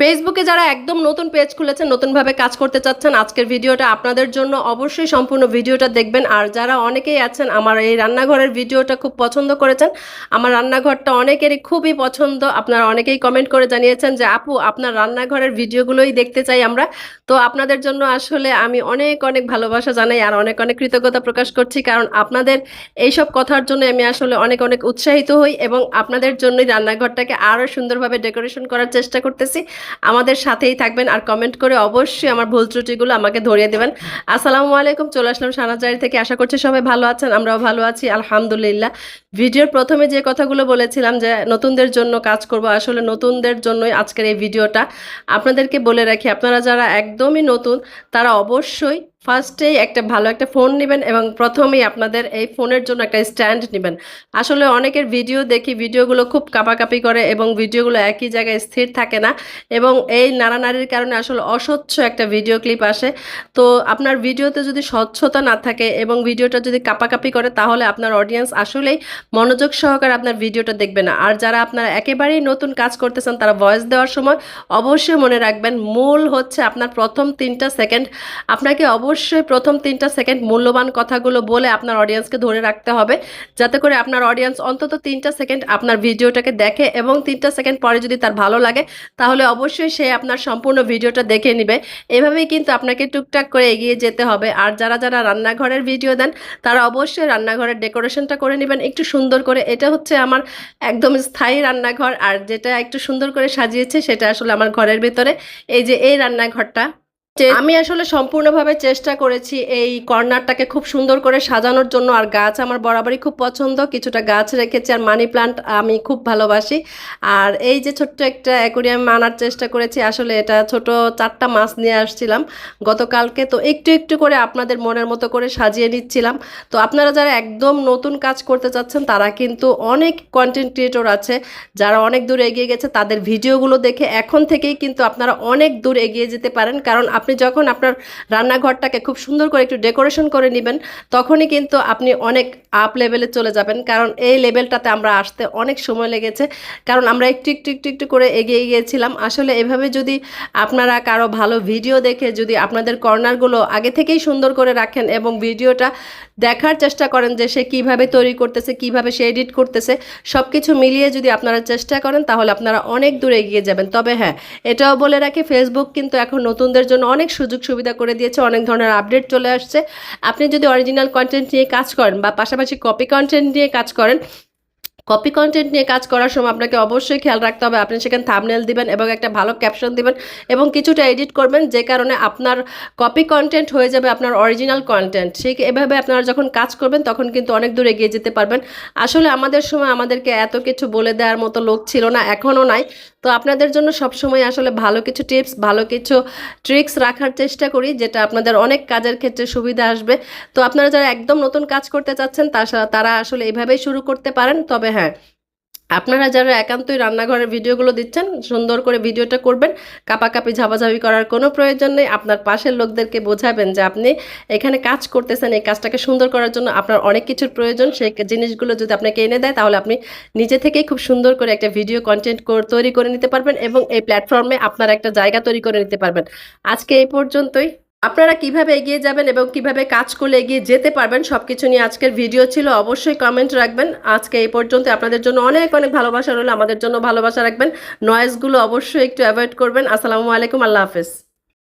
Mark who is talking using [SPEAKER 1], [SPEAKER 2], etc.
[SPEAKER 1] ফেসবুকে যারা একদম নতুন পেজ খুলেছেন, নতুনভাবে কাজ করতে চাচ্ছেন, আজকের ভিডিওটা আপনাদের জন্য অবশ্যই সম্পূর্ণ ভিডিওটা দেখবেন। আর যারা অনেকেই আছেন, আমার এই রান্নাঘরের ভিডিওটা খুব পছন্দ করেছেন। আমার রান্নাঘরটা অনেকেরই খুবই পছন্দ। আপনারা অনেকেই কমেন্ট করে জানিয়েছেন যে, আপু, আপনার রান্নাঘরের ভিডিওগুলোই দেখতে চাই আমরা। তো আপনাদের জন্য আসলে আমি অনেক অনেক ভালোবাসা জানাই আর অনেক অনেক কৃতজ্ঞতা প্রকাশ করছি। কারণ আপনাদের এইসব কথার জন্য আমি আসলে অনেক অনেক উৎসাহিত হই এবং আপনাদের জন্যই রান্নাঘরটাকে আরও সুন্দরভাবে ডেকোরেশন করার চেষ্টা করতেছি। আমাদের সাথেই থাকবেন আর কমেন্ট করে অবশ্যই আমার ভুল ত্রুটিগুলো আমাকে ধরিয়ে দেবেন। আসসালামু আলাইকুম, চলে আসলাম সানাজারি থেকে। আশা করছি সবাই ভালো আছেন, আমরাও ভালো আছি, আলহামদুলিল্লাহ। ভিডিওর প্রথমে যে কথাগুলো বলেছিলাম যে নতুনদের জন্য কাজ করব, আসলে নতুনদের জন্যই আজকের এই ভিডিওটা, আপনাদেরকে বলে রাখি, আপনারা যারা একদমই নতুন, তারা অবশ্যই ফার্স্টেই একটা ভালো একটা ফোন নেবেন এবং প্রথমেই আপনাদের এই ফোনের জন্য একটা স্ট্যান্ড নেবেন। আসলে অনেকের ভিডিও দেখি, ভিডিওগুলো খুব কাপাকাপি করে এবং ভিডিওগুলো একই জায়গায় স্থির থাকে না এবং এই নাড়ানাড়ির কারণে আসলে অস্বচ্ছ একটা ভিডিও ক্লিপ আসে। তো আপনার ভিডিওতে যদি স্বচ্ছতা না থাকে এবং ভিডিওটা যদি কাপাকাপি করে তাহলে আপনার অডিয়েন্স আসলেই মনোযোগ সহকারে আপনার ভিডিওটা দেখবে না। আর যারা আপনারা একেবারেই নতুন কাজ করতেছেন তারা ভয়েস দেওয়ার সময় অবশ্যই মনে রাখবেন, মূল হচ্ছে আপনার প্রথম তিনটা সেকেন্ড। আপনাকে অবশ্যই প্রথম তিনটা সেকেন্ড মূল্যবান কথাগুলো বলে আপনার অডিয়েন্সকে ধরে রাখতে হবে। যাতে করে আপনার অডিয়েন্স অন্তত তিনটা সেকেন্ড আপনার ভিডিওটাকে দেখে এবং তিনটা সেকেন্ড পরে যদি তার ভালো লাগে, তাহলে অবশ্যই সে আপনার সম্পূর্ণ ভিডিওটা দেখে নেবে। এভাবেই কিন্তু আপনাকে টুকটাক করে এগিয়ে যেতে হবে। আর যারা যারা রান্নাঘরের ভিডিও দেন, তারা অবশ্যই রান্নাঘরের ডেকোরেশনটা করে নেবেন একটু সুন্দর করে। এটা হচ্ছে আমার একদম স্থায়ী রান্নাঘর, আর যেটা একটু সুন্দর করে সাজিয়েছে সেটা আসলে আমার ঘরের ভেতরে। এই যে এই রান্নাঘরটা আমি আসলে সম্পূর্ণভাবে চেষ্টা করেছি এই কর্নারটাকে খুব সুন্দর করে সাজানোর জন্য। আর গাছ আমার বরাবরই খুব পছন্দ। কিছুটা গাছ রেখেছি আর মানি প্লান্ট আমি খুব ভালোবাসি। আর এই যে ছোট্ট একটা অ্যাকোরিয়াম আনার চেষ্টা করেছি, আসলে এটা ছোট চারটা মাছ নিয়ে আসছিলাম গতকালকে। তো একটু একটু করে আপনাদের মনের মতো করে সাজিয়ে নিচ্ছিলাম। তো আপনারা যারা একদম নতুন কাজ করতে চাচ্ছেন, তারা কিন্তু অনেক কন্টেন্ট ক্রিয়েটর আছে। যারা অনেক দূর এগিয়ে গেছে, তাদের ভিডিওগুলো দেখে এখন থেকেই কিন্তু আপনারা অনেক দূর এগিয়ে যেতে পারেন। কারণ আপনি যখন আপনার রান্নাঘরটাকে খুব সুন্দর করে একটু ডেকোরেশন করে নেবেন, তখনই কিন্তু আপনি অনেক আপ লেভেলে চলে যাবেন। কারণ এই লেভেলটাতে আমরা আসতে অনেক সময় লেগেছে। কারণ আমরা একটু একটু একটু একটু করে এগিয়ে গিয়েছিলাম। আসলে এভাবে যদি আপনারা কারও ভালো ভিডিও দেখে, যদি আপনাদের কর্নারগুলো আগে থেকেই সুন্দর করে রাখেন এবং ভিডিওটা দেখার চেষ্টা করেন যে সে কীভাবে তৈরি করতেছে, কীভাবে সে এডিট করতেছে সব কিছু মিলিয়ে যদি আপনারা চেষ্টা করেন, তাহলে আপনারা অনেক দূর এগিয়ে যাবেন। তবে হ্যাঁ এটাও বলে রাখি ফেসবুক কিন্তু এখন নতুনদের জন্য অনেক সুযোগ সুবিধা করে দিয়েছে, অনেক ধরনের আপডেট চলে আসছে। আপনি যদি অরিজিনাল কন্টেন্ট নিয়ে কাজ করেন বা পাশাপাশি কপি কন্টেন্ট নিয়ে কাজ করেন কপি কন্টেন্ট নিয়ে কাজ করার সময় আপনাকে অবশ্যই খেয়াল রাখতে হবে। আপনি সেখানে থামনেল দিবেন এবং একটা ভালো ক্যাপশন দিবেন এবং কিছুটা এডিট করবেন, যে কারণে আপনার কপি কন্টেন্ট হয়ে যাবে আপনার অরিজিনাল কন্টেন্ট সেই এভাবে আপনারা যখন কাজ করবেন, তখন কিন্তু অনেক দূর এগিয়ে যেতে পারবেন। আসলে আমাদের সময় আমাদেরকে এত কিছু বলে দেওয়ার মতো লোক ছিল না, এখনও নাই। তো আপনাদের জন্য সবসময় আসলে ভালো কিছু টিপস ভালো কিছু ট্রিক্স রাখার চেষ্টা করি, যেটা আপনাদের অনেক কাজের ক্ষেত্রে সুবিধা আসবে। তো আপনারা যারা একদম নতুন কাজ করতে চাচ্ছেন তারা আসলে এভাবেই শুরু করতে পারেন। তবে হ্যাঁ আপনারা যারা একান্তই রান্নাঘরের ভিডিওগুলো দিচ্ছেন, সুন্দর করে ভিডিওটা করবেন। কাপাকাপি, ঝাপাঝাপি করার কোনো প্রয়োজন নেই। আপনার পাশের লোকদেরকে বোঝাবেন যে আপনি এখানে কাজ করতেছেন, এই কাজটাকে সুন্দর করার জন্য আপনার অনেক কিছুর প্রয়োজন। সেই জিনিসগুলো যদি আপনাকে এনে দেয়, তাহলে আপনি নিজে থেকেই খুব সুন্দর করে একটা ভিডিও কন্টেন্ট তৈরি করে নিতে পারবেন এবং এই প্ল্যাটফর্মে আপনার একটা জায়গা তৈরি করে নিতে পারবেন। আজকে এই পর্যন্তই। আপনারা কীভাবে এগিয়ে যাবেন এবং কীভাবে কাজ করলে এগিয়ে যেতে পারবেন, সবকিছু নিয়ে আজকের ভিডিও ছিল। অবশ্যই কমেন্ট রাখবেন। আজকে এই পর্যন্ত আপনাদের জন্য অনেক অনেক ভালোবাসা রইল। আমাদের জন্য ভালোবাসা রাখবেন। নয়েজগুলো অবশ্যই একটু অ্যাভয়েড করবেন। আসসালামু আলাইকুম। আল্লাহ হাফেজ।